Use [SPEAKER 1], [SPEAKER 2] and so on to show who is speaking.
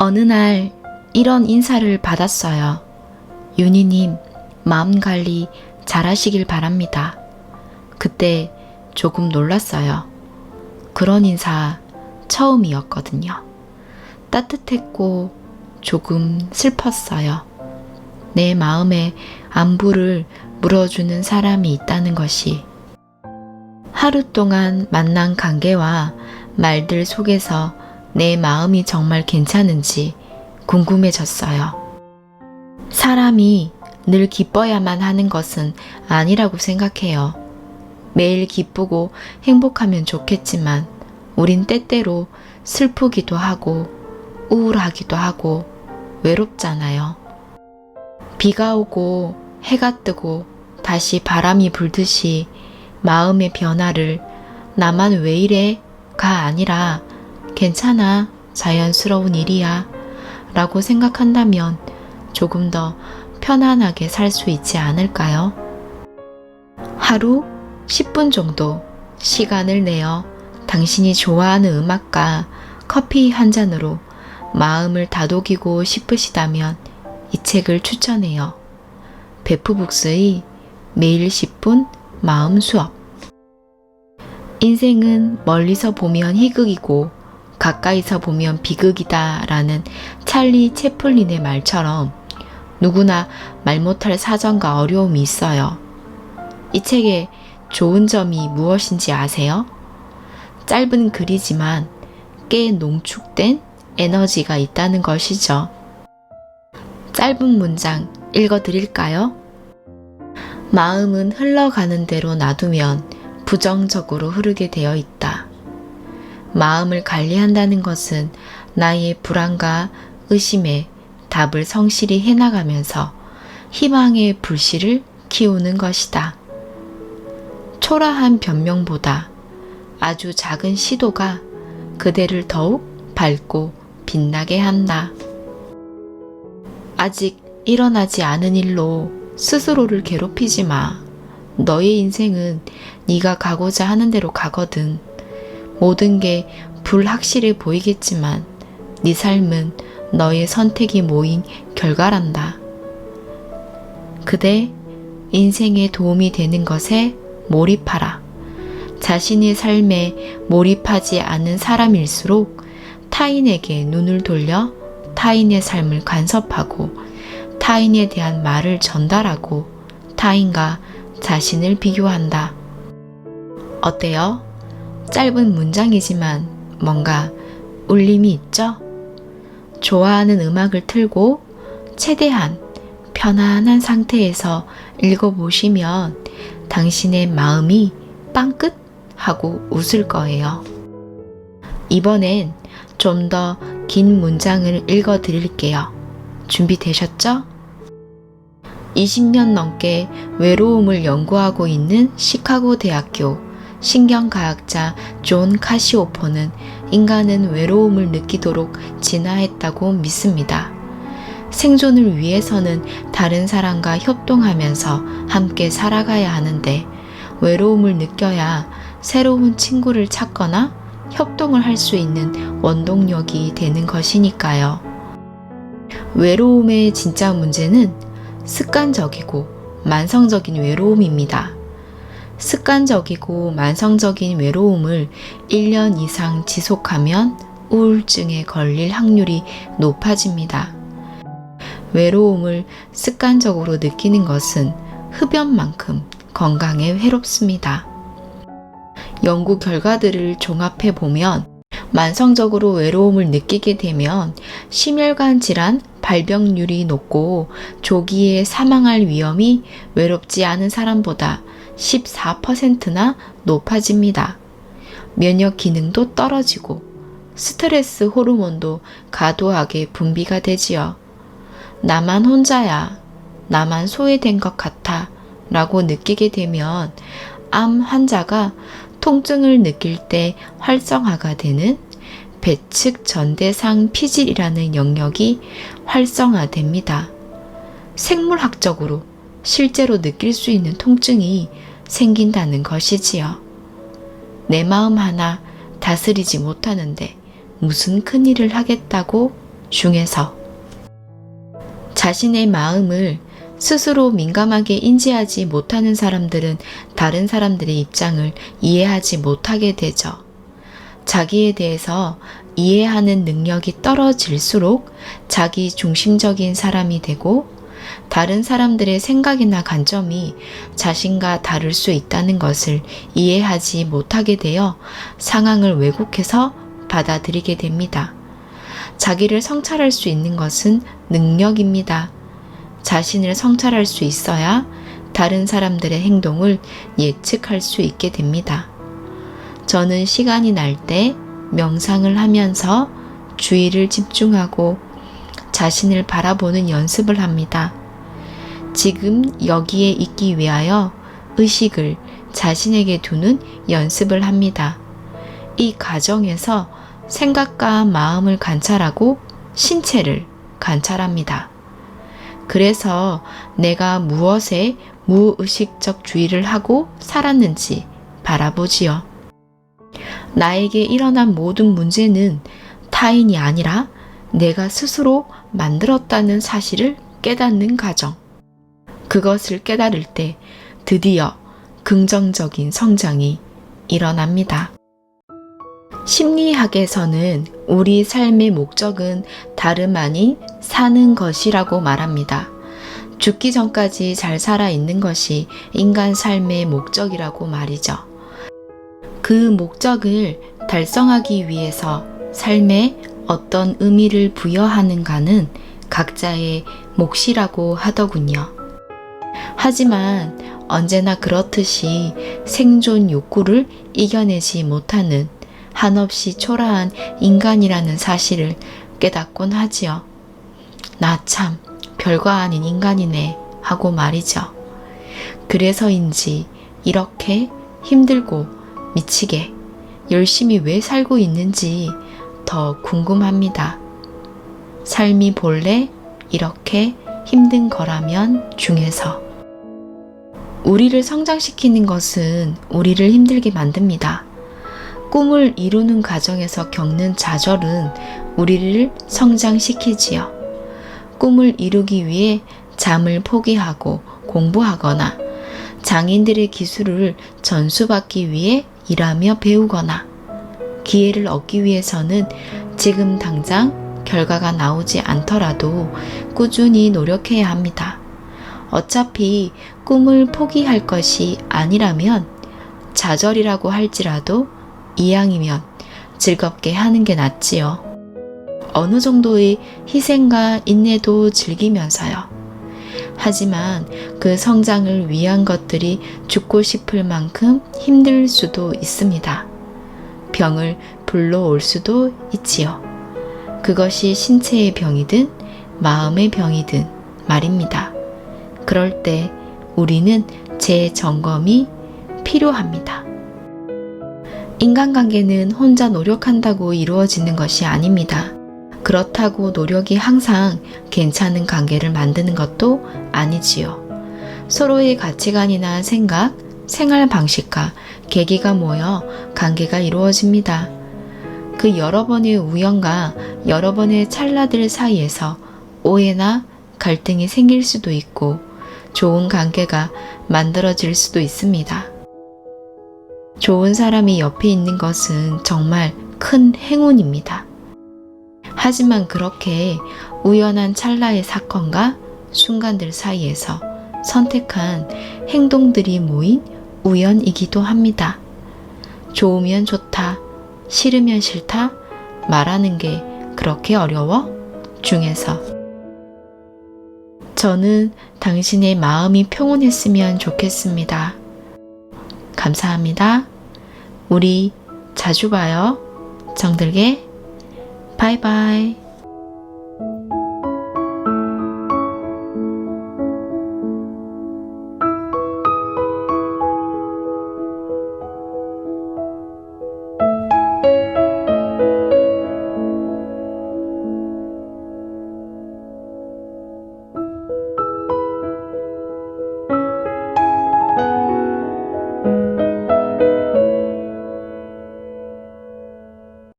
[SPEAKER 1] 어느 날 이런 인사를 받았어요. 윤희님, 마음 관리 잘 하시길 바랍니다. 그때 조금 놀랐어요. 그런 인사 처음이었거든요. 따뜻했고 조금 슬펐어요. 내 마음에 안부를 물어주는 사람이 있다는 것이 하루 동안 만난 관계와 말들 속에서 내 마음이 정말 괜찮은지 궁금해졌어요. 사람이 늘 기뻐야만 하는 것은 아니라고 생각해요. 매일 기쁘고 행복하면 좋겠지만 우린 때때로 슬프기도 하고 우울하기도 하고 외롭잖아요. 비가 오고 해가 뜨고 다시 바람이 불듯이 마음의 변화를 나만 왜 이래? 가 아니라 괜찮아. 자연스러운 일이야. 라고 생각한다면 조금 더 편안하게 살 수 있지 않을까요? 하루 10분 정도 시간을 내어 당신이 좋아하는 음악과 커피 한 잔으로 마음을 다독이고 싶으시다면 이 책을 추천해요. 베프북스의 매일 10분 마음 수업. 인생은 멀리서 보면 희극이고 가까이서 보면 비극이다 라는 찰리 채플린의 말처럼 누구나 말 못할 사정과 어려움이 있어요. 이 책의 좋은 점이 무엇인지 아세요? 짧은 글이지만 꽤 농축된 에너지가 있다는 것이죠. 짧은 문장 읽어드릴까요? 마음은 흘러가는 대로 놔두면 부정적으로 흐르게 되어 있다. 마음을 관리한다는 것은 나의 불안과 의심에 답을 성실히 해나가면서 희망의 불씨를 키우는 것이다. 초라한 변명보다 아주 작은 시도가 그대를 더욱 밝고 빛나게 한다. 아직 일어나지 않은 일로 스스로를 괴롭히지 마. 너의 인생은 네가 가고자 하는 대로 가거든. 모든 게 불확실해 보이겠지만 네 삶은 너의 선택이 모인 결과란다. 그대 인생에 도움이 되는 것에 몰입하라. 자신의 삶에 몰입하지 않은 사람일수록 타인에게 눈을 돌려 타인의 삶을 간섭하고 타인에 대한 말을 전달하고 타인과 자신을 비교한다. 어때요? 짧은 문장이지만 뭔가 울림이 있죠? 좋아하는 음악을 틀고 최대한 편안한 상태에서 읽어보시면 당신의 마음이 빵끝 하고 웃을 거예요. 이번엔 좀 더 긴 문장을 읽어 드릴게요. 준비되셨죠? 20년 넘게 외로움을 연구하고 있는 시카고 대학교 신경과학자 존 카시오포는 인간은 외로움을 느끼도록 진화했다고 믿습니다. 생존을 위해서는 다른 사람과 협동하면서 함께 살아가야 하는데 외로움을 느껴야 새로운 친구를 찾거나 협동을 할 수 있는 원동력이 되는 것이니까요. 외로움의 진짜 문제는 습관적이고 만성적인 외로움입니다. 습관적이고 만성적인 외로움을 1년 이상 지속하면 우울증에 걸릴 확률이 높아집니다. 외로움을 습관적으로 느끼는 것은 흡연만큼 건강에 해롭습니다. 연구 결과들을 종합해 보면 만성적으로 외로움을 느끼게 되면 심혈관 질환 발병률이 높고 조기에 사망할 위험이 외롭지 않은 사람보다 14%나 높아집니다. 면역 기능도 떨어지고 스트레스 호르몬도 과도하게 분비가 되지요. 나만 혼자야. 나만 소외된 것 같아. 라고 느끼게 되면 암 환자가 통증을 느낄 때 활성화가 되는 배측 전대상 피질이라는 영역이 활성화됩니다. 생물학적으로 실제로 느낄 수 있는 통증이 생긴다는 것이지요. 내 마음 하나 다스리지 못하는데 무슨 큰 일을 하겠다고 중에서 자신의 마음을 스스로 민감하게 인지하지 못하는 사람들은 다른 사람들의 입장을 이해하지 못하게 되죠. 자기에 대해서 이해하는 능력이 떨어질수록 자기 중심적인 사람이 되고 다른 사람들의 생각이나 관점이 자신과 다를 수 있다는 것을 이해하지 못하게 되어 상황을 왜곡해서 받아들이게 됩니다. 자기를 성찰할 수 있는 것은 능력입니다. 자신을 성찰할 수 있어야 다른 사람들의 행동을 예측할 수 있게 됩니다. 저는 시간이 날 때 명상을 하면서 주의를 집중하고 자신을 바라보는 연습을 합니다. 지금 여기에 있기 위하여 의식을 자신에게 두는 연습을 합니다. 이 과정에서 생각과 마음을 관찰하고 신체를 관찰합니다. 그래서 내가 무엇에 무의식적 주의를 하고 살았는지 바라보지요. 나에게 일어난 모든 문제는 타인이 아니라 내가 스스로 만들었다는 사실을 깨닫는 과정. 그것을 깨달을 때 드디어 긍정적인 성장이 일어납니다. 심리학에서는 우리 삶의 목적은 다름 아닌 사는 것이라고 말합니다. 죽기 전까지 잘 살아 있는 것이 인간 삶의 목적이라고 말이죠. 그 목적을 달성하기 위해서 삶에 어떤 의미를 부여하는가는 각자의 몫이라고 하더군요. 하지만 언제나 그렇듯이 생존 욕구를 이겨내지 못하는 한없이 초라한 인간이라는 사실을 깨닫곤 하지요. 나 참 별거 아닌 인간이네 하고 말이죠. 그래서인지 이렇게 힘들고 미치게 열심히 왜 살고 있는지 더 궁금합니다. 삶이 본래 이렇게 힘든 거라면 중에서 우리를 성장시키는 것은 우리를 힘들게 만듭니다. 꿈을 이루는 과정에서 겪는 좌절은 우리를 성장시키지요. 꿈을 이루기 위해 잠을 포기하고 공부하거나 장인들의 기술을 전수받기 위해 일하며 배우거나 기회를 얻기 위해서는 지금 당장 결과가 나오지 않더라도 꾸준히 노력해야 합니다. 어차피 꿈을 포기할 것이 아니라면 좌절이라고 할지라도 이왕이면 즐겁게 하는 게 낫지요. 어느 정도의 희생과 인내도 즐기면서요. 하지만 그 성장을 위한 것들이 죽고 싶을 만큼 힘들 수도 있습니다. 병을 불러올 수도 있지요. 그것이 신체의 병이든 마음의 병이든 말입니다. 그럴 때 우리는 재점검이 필요합니다. 인간관계는 혼자 노력한다고 이루어지는 것이 아닙니다. 그렇다고 노력이 항상 괜찮은 관계를 만드는 것도 아니지요. 서로의 가치관이나 생각, 생활 방식과 계기가 모여 관계가 이루어집니다. 그 여러 번의 우연과 여러 번의 찰나들 사이에서 오해나 갈등이 생길 수도 있고 좋은 관계가 만들어질 수도 있습니다. 좋은 사람이 옆에 있는 것은 정말 큰 행운입니다. 하지만 그렇게 우연한 찰나의 사건과 순간들 사이에서 선택한 행동들이 모인 우연이기도 합니다. 좋으면 좋다, 싫으면 싫다 말하는 게 그렇게 어려워? 중에서 저는 당신의 마음이 평온했으면 좋겠습니다. 감사합니다. 우리 자주 봐요. 정들게 바이바이.